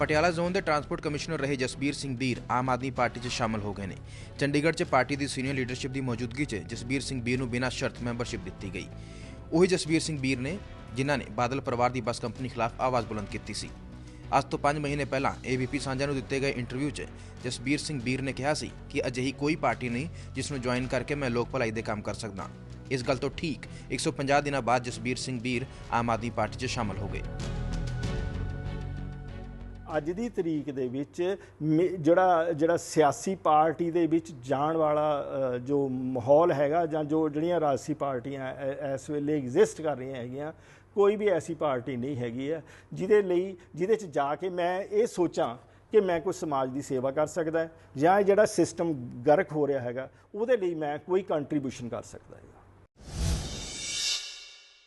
Patiala zone ਦੇ transport commissioner ਰਹੇ Jasbir Singh Bir Aam Aadmi party 'ਚ ਸ਼ਾਮਲ ਹੋ ਗਏ ਨੇ। ਚੰਡੀਗੜ੍ਹ 'ਚ ਪਾਰਟੀ ਦੀ ਸੀਨੀਅਰ ਲੀਡਰਸ਼ਿਪ ਦੀ ਮੌਜੂਦਗੀ 'ਚ ਜਸਬੀਰ ਸਿੰਘ ਬੀਰ ਨੂੰ ਬਿਨਾਂ ਸ਼ਰਤ ਮੈਂਬਰਸ਼ਿਪ ਦਿੱਤੀ ਗਈ। ਉਹੀ ਜਸਬੀਰ ਸਿੰਘ ਬੀਰ ਨੇ ਜਿਨ੍ਹਾਂ ਨੇ ਬਾਦਲ ਪਰਿਵਾਰ ਦੀ ਬੱਸ ਕੰਪਨੀ ਖਿਲਾਫ ਆਵਾਜ਼ ਬੁਲੰਦ ਕੀਤੀ ਸੀ। ਅੱਜ ਤੋਂ 5 ਮਹੀਨੇ ਪਹਿਲਾਂ ਏਬੀਪੀ ਸਾਂਝਾ ਨੂੰ ਦਿੱਤੇ ਗਏ ਇੰਟਰਵਿਊ 'ਚ ਜਸਬੀਰ ਸਿੰਘ ਬੀਰ ਨੇ ਕਿਹਾ ਸੀ ਕਿ ਅਜਿਹੀ ਕੋਈ ਪਾਰਟੀ ਨਹੀਂ ਜਿਸ ਨੂੰ ਜੁਆਇਨ ਕਰਕੇ ਮੈਂ ਲੋਕ ਭਲਾਈ ਦੇ ਕੰਮ ਕਰ ਸਕਦਾ। ਇਸ ਗੱਲ ਤੋਂ ਠੀਕ 150 ਦਿਨਾਂ ਬਾਅਦ ਜਸਬੀਰ ਸਿੰਘ ਬੀਰ ਆਮ ਆਦਮੀ ਪਾਰਟੀ 'ਚ ਸ਼ਾਮਲ ਹੋ ਗਏ। ਅੱਜ ਦੀ ਤਰੀਕ ਦੇ ਵਿੱਚ ਮੇ- ਜਿਹੜਾ ਜਿਹੜਾ ਸਿਆਸੀ ਪਾਰਟੀ ਦੇ ਵਿੱਚ ਜਾਣ ਵਾਲਾ ਜੋ ਮਾਹੌਲ ਹੈਗਾ ਜਾਂ ਜੋ ਜਿਹੜੀਆਂ ਰਾਜਸੀ ਪਾਰਟੀਆਂ ਇਸ ਵੇਲੇ ਐਗਜ਼ਿਸਟ ਕਰ ਰਹੀਆਂ ਹੈਗੀਆਂ, ਕੋਈ ਵੀ ਐਸੀ ਪਾਰਟੀ ਨਹੀਂ ਹੈਗੀ ਹੈ, ਜਿਹਦੇ ਲਈ, ਜਿਹਦੇ ਚ ਜਾ ਕੇ ਮੈਂ ਇਹ ਸੋਚਾਂ ਕਿ ਮੈਂ ਕੋਈ ਸਮਾਜ ਦੀ ਸੇਵਾ ਕਰ ਸਕਦਾ ਜਾਂ ਇਹ ਜਿਹੜਾ ਸਿਸਟਮ ਗਰਕ ਹੋ ਰਿਹਾ ਹੈਗਾ, ਉਹਦੇ ਲਈ ਮੈਂ ਕੋਈ ਕੰਟਰੀਬਿਊਸ਼ਨ ਕਰ ਸਕਦਾ ਹੈ।